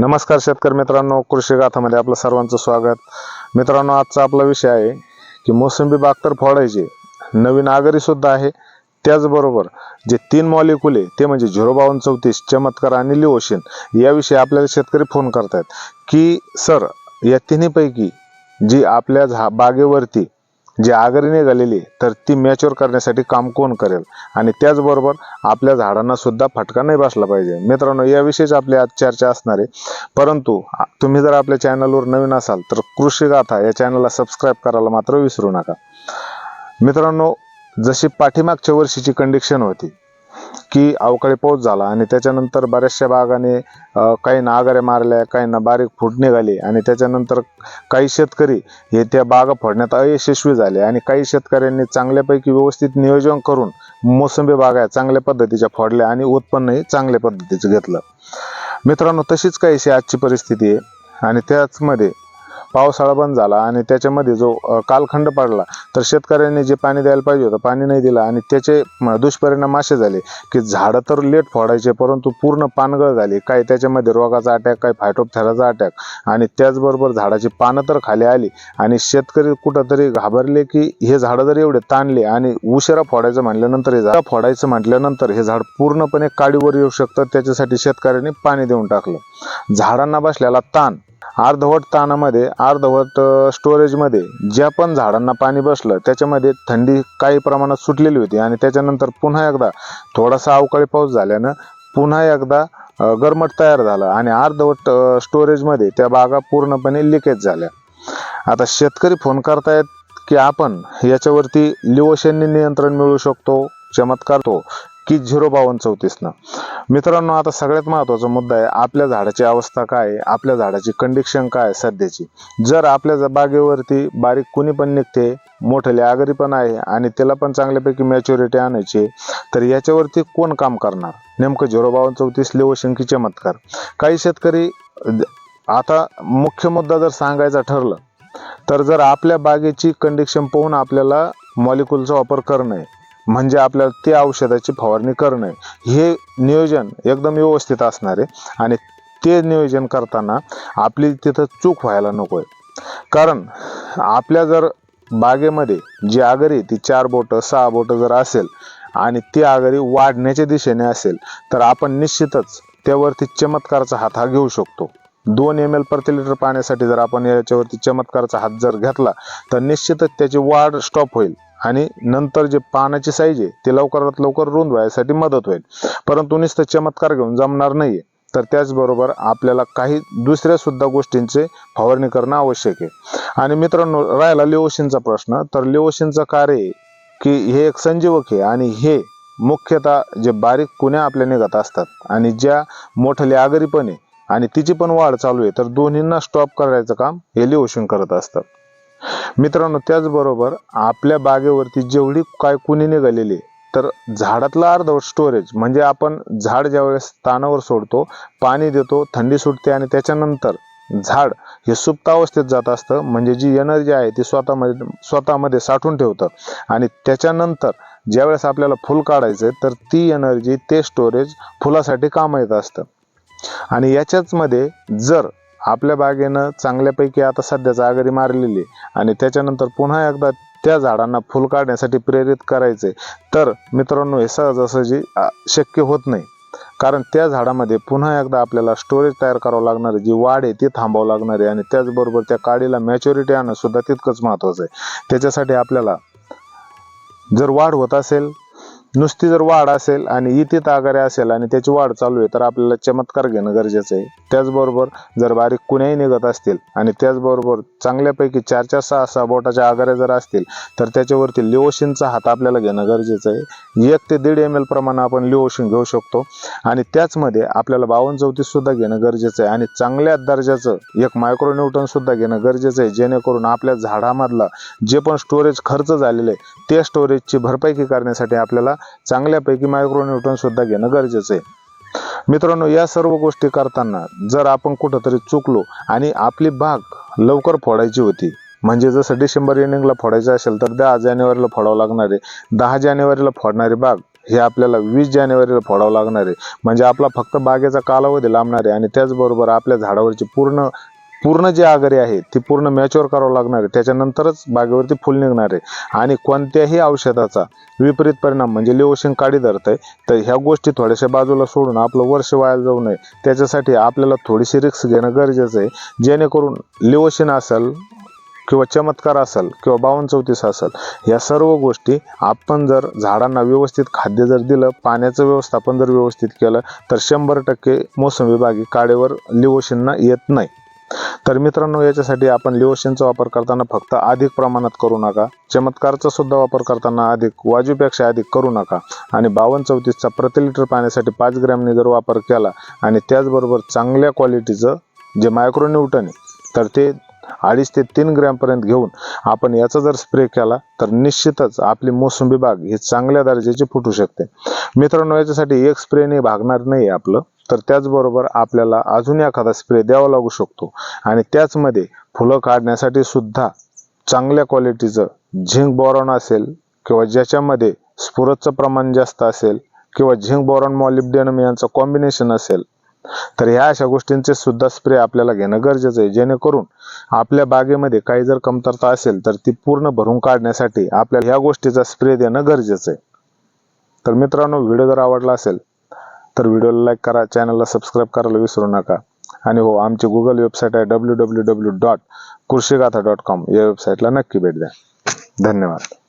नमस्कार शेतकरी मित्रांनो कृषी गाथामध्ये आपलं सर्वांचं स्वागत. मित्रांनो आजचा आपला विषय आहे की मोसंबी बाग तर फोडायची नवीन आगरी सुद्धा आहे. त्याचबरोबर जे तीन मॉलिक्युले ते म्हणजे झिरो बावन्न चौतीस चमत्कार आणि लिओशिन याविषयी आपल्याला शेतकरी फोन करतायत. की सर या तिन्हीपैकी जी आपल्या झा बागेवरती जी आगरी निघालेली तर ती मॅच्युअर करण्यासाठी काम कोण करेल? आणि त्याचबरोबर आपल्या झाडांना सुद्धा फटका नाही बसला पाहिजे. मित्रांनो याविषयीच आपली आज चर्चा असणार आहे. परंतु तुम्ही जर आपल्या चॅनलवर नवीन असाल तर कृषी गाथा या चॅनलला सबस्क्राईब करायला मात्र विसरू नका. मित्रांनो जशी पाठीमागच्या वर्षीची कंडिशन होती की अवकाळी पाऊस झाला आणि त्याच्यानंतर बऱ्याचशा बागाने काही नागाऱ्या मारल्या काही बारीक फूट निघाली आणि त्याच्यानंतर काही शेतकरी हे त्या बागा फोडण्यात अयशस्वी झाले आणि काही शेतकऱ्यांनी चांगल्यापैकी व्यवस्थित नियोजन करून मोसंबी बागा चांगल्या पद्धतीच्या फोडल्या आणि उत्पन्नही चांगल्या पद्धतीचं घेतलं. मित्रांनो तशीच काहीशी आजची परिस्थिती आहे आणि त्याचमध्ये पावसाळा बंद झाला आणि त्याच्यामध्ये जो कालखंड पडला तर शेतकऱ्यांनी जे पाणी द्यायला पाहिजे होतं पाणी नाही दिलं आणि त्याचे दुष्परिणाम असे झाले की झाडं तर लेट फोडायचे परंतु पूर्ण पानगळ झाली. काही त्याच्यामध्ये रोगाचा अटॅक काही फायटोपथेराचा अटॅक आणि त्याचबरोबर झाडाची पानं तर खाली आली आणि शेतकरी कुठंतरी घाबरले की हे झाडं जर एवढे ताणले आणि उशिरा फोडायचं म्हटल्यानंतर हे झाड फोडायचं म्हटल्यानंतर हे झाड पूर्णपणे काडीवर येऊ शकतं त्याच्यासाठी शेतकऱ्यांनी पाणी देऊन टाकलं. झाडांना बसलेला ताण अर्धवट ताणामध्ये अर्धवट स्टोरेजमध्ये ज्या पण झाडांना पाणी बसलं त्याच्यामध्ये थंडी काही प्रमाणात सुटलेली होती आणि त्याच्यानंतर पुन्हा एकदा थोडासा अवकाळी पाऊस झाल्यानं पुन्हा एकदा गरमट तयार झालं आणि अर्धवट स्टोरेजमध्ये त्या बागा पूर्णपणे लिकेज झाल्या. आता शेतकरी फोन करतायत की आपण याच्यावरती लिओशननी नियंत्रण मिळू शकतो चमत्कार तो. की झिरो बावन्न चौतीसनं मित्रांनो आता सगळ्यात महत्त्वाचा मुद्दा आहे आपल्या झाडाची अवस्था काय आहे आपल्या झाडाची कंडिशन काय आहे सध्याची. जर आपल्या बागेवरती बारीक कुणी पण निघते मोठे आगरी पण आहे आणि त्याला पण चांगल्यापैकी मॅच्युरिटी आणायची तर याच्यावरती कोण काम करणार? नेमकं झिरो बावन्न चौतीस लेवशन शंकीचे चमत्कार. काही शेतकरी द- आता मुख्य मुद्दा जर सांगायचा ठरलं तर जर आपल्या बागेची कंडिशन पाहून आपल्याला मॉलिक्युलचा वापर करणं आहे म्हणजे आपल्याला ते औषधाची फवारणी करणे. हे नियोजन एकदम व्यवस्थित असणार आहे. आणि ते नियोजन करताना आपली तिथं चूक व्हायला नको आहे कारण आपल्या जर बागेमध्ये जी आगरी ती चार बोटं सहा बोटं जर असेल आणि ती आगरी वाढण्याच्या दिशेने असेल तर आपण निश्चितच त्यावरती चमत्कारचा हात हा घेऊ शकतो. दोन एम एल प्रति लिटर पाण्यासाठी जर आपण याच्यावरती चमत्कारचा हात जर घेतला तर निश्चितच त्याची वाढ स्टॉप होईल. आणि नंतर जे पानाची साईज आहे ते लवकरात लवकर रुंद व्हायसाठी मदत होईल. परंतु नुसतं चमत्कार घेऊन जमणार नाहीये. तर त्याचबरोबर आपल्याला काही दुसऱ्या सुद्धा गोष्टींचे फवारणी करणं आवश्यक आहे. आणि मित्रांनो राहिला लिओशिनचा प्रश्न. तर लिओशिनचं कार्य की हे एक संजीवक आहे आणि हे मुख्यतः जे बारीक कुण्या आपल्या निघत असतात आणि ज्या मोठ्या आगरी पण आहे आणि तिची पण वाढ चालू आहे तर दोन्हींना स्टॉप करायचं काम हे लिओशिन करत असतात. मित्रांनो त्याचबरोबर आपल्या बागेवरती जेवढी काय कुणी निघालेली तर झाडातला अर्धवट स्टोरेज म्हणजे आपण झाड ज्यावेळेस तानावर सोडतो पाणी देतो थंडी सुटते आणि त्याच्यानंतर झाड हे सुप्त अवस्थेत जात असतं म्हणजे जी एनर्जी आहे ती स्वतःमध्ये स्वतःमध्ये साठवून ठेवतं. आणि त्याच्यानंतर ज्यावेळेस आपल्याला फुल काढायचं आहे तर ती एनर्जी ते स्टोरेज फुलासाठी काम येत असतं. आणि याच्याच मध्ये जर आपल्या बागेनं चांगल्यापैकी आता सध्याचा आगरी मारलेली आहे. आणि त्याच्यानंतर पुन्हा एकदा त्या झाडांना फुल काढण्यासाठी प्रेरित करायचे तर मित्रांनो हे सहजासहजी शक्य होत नाही. कारण त्या झाडामध्ये पुन्हा एकदा आपल्याला स्टोरेज तयार करावं लागणार आहे. जी वाढ आहे ती थांबावं लागणार आहे. आणि त्याचबरोबर त्या काडीला मॅच्युरिटी आणणं सुद्धा तितकंच महत्त्वाचं आहे. त्याच्यासाठी आपल्याला जर वाढ होत असेल नुसती जर वाढ असेल आणि इतीत आगारे असेल आणि त्याची वाढ चालू आहे तर आपल्याला चमत्कार घेणं गरजेचं आहे. त्याचबरोबर जर बारीक कुण्याही निघत असतील आणि त्याचबरोबर चांगल्यापैकी चार चार सहा सहा बोटाच्या आगारे जर असतील तर त्याच्यावरती लिओशिनचा हात आपल्याला घेणं गरजेचं आहे. एक ते दीड एम एल प्रमाणे आपण लिओशिन घेऊ शकतो. आणि त्याचमध्ये आपल्याला बावन्न चौतीस सुद्धा घेणं गरजेचं आहे. आणि चांगल्या दर्जाचं एक मायक्रोन्यूटन सुद्धा घेणं गरजेचं आहे. जेणेकरून आपल्या झाडामधला जे पण स्टोरेज खर्च झालेलं आहे त्या स्टोरेजची भरपाई करण्यासाठी आपल्याला चांगल्यापैकी मायक्रोन्यूटन सुद्धा घेणं गरजेचं आहे. मित्रांनो या सर्व गोष्टी करताना जर आपण कुठंतरी चुकलो आणि आपली बाग लवकर फोडायची होती म्हणजे जसं डिसेंबर एंडिंगला फोडायचं असेल तर दहा जानेवारीला फोडावं लागणार आहे. दहा जानेवारीला फोडणारी बाग हे आपल्याला वीस जानेवारीला फोडावं लागणार आहे. म्हणजे आपला फक्त बागेचा कालावधी लांबणार आहे आणि त्याचबरोबर आपल्या झाडावरची पूर्ण पूर्ण जी आगरी आहे ती पूर्ण मॅच्युअर करावं लागणार आहे. त्याच्यानंतरच बागेवरती फुल निघणार आहे. आणि कोणत्याही औषधाचा विपरीत परिणाम म्हणजे लिओशिंग काडी धरत आहे तर ह्या गोष्टी थोड्याशा बाजूला सोडून आपलं वर्ष वाया जाऊ नये. त्याच्यासाठी आपल्याला थोडीशी रिक्स घेणं गरजेचं आहे. जेणेकरून लिओशिन असेल किंवा चमत्कार असेल किंवा बावन्न चौतीस असेल या सर्व गोष्टी आपण जर झाडांना व्यवस्थित खाद्य जर दिलं पाण्याचं व्यवस्थापन जर व्यवस्थित केलं तर शंभर टक्के मोसंबी बागी काडेवर लिओशिनना येत नाही. तर मित्रांनो याच्यासाठी आपण लिओशिनचा वापर करताना फक्त अधिक प्रमाणात करू नका. चमत्कारचा सुद्धा वापर करताना अधिक वाजूपेक्षा अधिक करू नका. आणि बावन्न चौतीसचा प्रति लिटर पाण्यासाठी पाच ग्रॅमने जर वापर केला आणि त्याचबरोबर चांगल्या क्वालिटीचं जे मायक्रोन्यूटन आहे तर ते अडीच ते तीन ग्रॅमपर्यंत घेऊन आपण याचा जर स्प्रे केला तर निश्चितच आपली मोसंबी बाग ही चांगल्या दर्जाची फुटू शकते. मित्रांनो याच्यासाठी एक स्प्रेने भागणार नाही आपलं. तर त्याचबरोबर आपल्याला अजून एखादा स्प्रे द्यावा लागू शकतो. आणि त्याचमध्ये फुलं काढण्यासाठी सुद्धा चांगल्या क्वालिटीचं झिंक बोरॉन असेल किंवा ज्याच्यामध्ये स्फुरतचं प्रमाण जास्त असेल किंवा झिंक बोरॉन मॉलिब्डेनम यांचं कॉम्बिनेशन असेल तर ह्या अशा गोष्टींचे सुद्धा स्प्रे आपल्याला घेणं गरजेचं आहे. जेणेकरून आपल्या बागेमध्ये काही जर कमतरता असेल तर ती पूर्ण भरून काढण्यासाठी आपल्याला ह्या गोष्टीचा स्प्रे देणं गरजेचं आहे. तर मित्रांनो व्हिडिओ जर आवडला असेल तर व्हिडिओला लाईक करा चॅनलला सबस्क्राईब करायला विसरू नका. आणि हो आमची गुगल वेबसाईट आहे W W W dot Krishigatha dot com या वेबसाईटला नक्की भेट द्या. धन्यवाद.